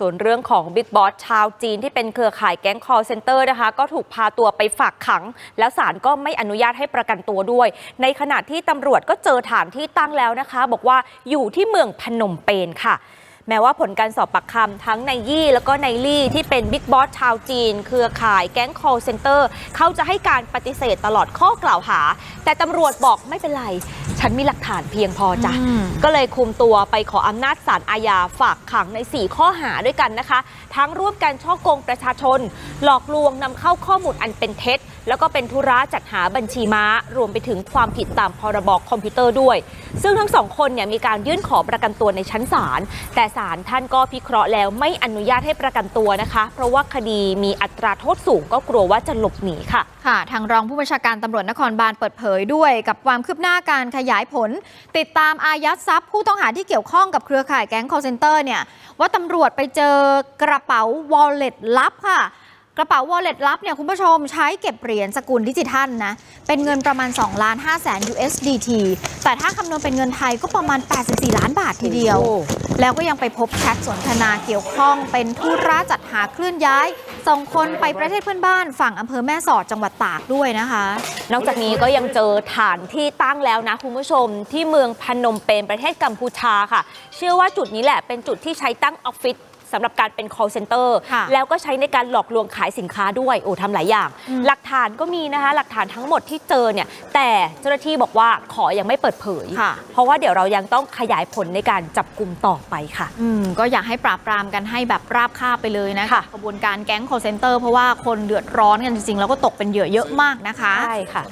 ส่วนเรื่องของบิ๊กบอสชาวจีนที่เป็นเครือข่ายแก๊ง call center นะคะ ก็ถูกพาตัวไปฝากขัง แล้วศาลก็ไม่อนุญาตให้ประกันตัวด้วย ในขณะที่ตำรวจก็เจอฐานที่ตั้งแล้วนะคะ บอกว่าอยู่ที่เมืองพนมเปญค่ะ แม้ว่าผลการสอบปากคำทั้งในยี่ แล้วก็ในลี่ที่เป็นบิ๊กบอสชาวจีน เครือข่ายแก๊ง call center เขาจะให้การปฏิเสธตลอดข้อกล่าวหา แต่ตำรวจบอกไม่เป็นไร ฉันมีหลักฐานเพียงพอจ้ะอืมก็เลยคุมตัวไปขออำนาจศาลอาญาฝากขังใน 4 ข้อหาด้วยกันนะคะ ทั้งร่วมกันช่อโกงประชาชน หลอกลวงนำเข้าข้อมูลอันเป็นเท็จ แล้วก็เป็นธุระจัดหาบัญชีม้า รวมไปถึงความผิดตามพรบคอมพิวเตอร์ด้วย ซึ่งทั้งสองคนเนี่ยมีการยื่นขอประกันตัวในชั้นศาลแต่ศาลท่านก็พิเคราะห์แล้วไม่อนุญาตให้ประกันตัวนะคะ เพราะว่าคดีมีอัตราโทษสูงก็กลัวว่าจะหลบหนีค่ะ ค่ะทางรองผู้บัญชาการตำรวจนครบาลเปิดเผยด้วย กับความคืบหน้าการขยายผล ติดตามอายัดทรัพย์ผู้ต้องหาที่เกี่ยวข้องกับเครือข่ายแก๊ง call center เนี่ยว่าตำรวจไปเจอกระเป๋า wallet ลับค่ะกระเป๋า wallet ลับเนี่ยคุณผู้ชมใช้เก็บเหรียญสกุลดิจิทัลนะ เป็นเงินประมาณ2ล้าน5แสน USDT แต่ถ้าคำนวณเป็นเงินไทยก็ประมาณ 84 ล้านบาททีเดียวโอ้แล้วก็ยังไปพบแชทสนทนาเกี่ยวข้องเป็นธุระจัดหาเคลื่อนย้ายส่งคนไปประเทศเพื่อนบ้านฝั่งอำเภอแม่สอดจังหวัดตากด้วยนะคะ นอกจากนี้ก็ยังเจอฐานที่ตั้งแล้วนะคุณผู้ชม ที่เมืองพนมเปญประเทศกัมพูชาค่ะ เชื่อว่าจุดนี้แหละเป็นจุดที่ใช้ตั้งออฟฟิศ สำหรับการเป็น call center ค่ะแล้วก็ใช้ในการหลอกลวงขายสินค้าด้วยโอ้ทำหลายอย่างอืมหลักฐานก็มีนะคะ หลักฐานทั้งหมดที่เจอเนี่ยแต่เจ้าหน้าที่บอกว่าขอยังไม่เปิดเผยค่ะเพราะว่าเดี๋ยวเรายังต้องขยายผลในการจับกลุ่มต่อไปค่ะอืมก็อยากให้ปราบปรามกันให้แบบราบคาบไปเลยนะค่ะกระบวนการแก๊ง call center เพราะว่าคนเดือดร้อนกันจริงๆแล้วก็ตกเป็นเหยื่อเยอะมากนะคะใช่ค่ะ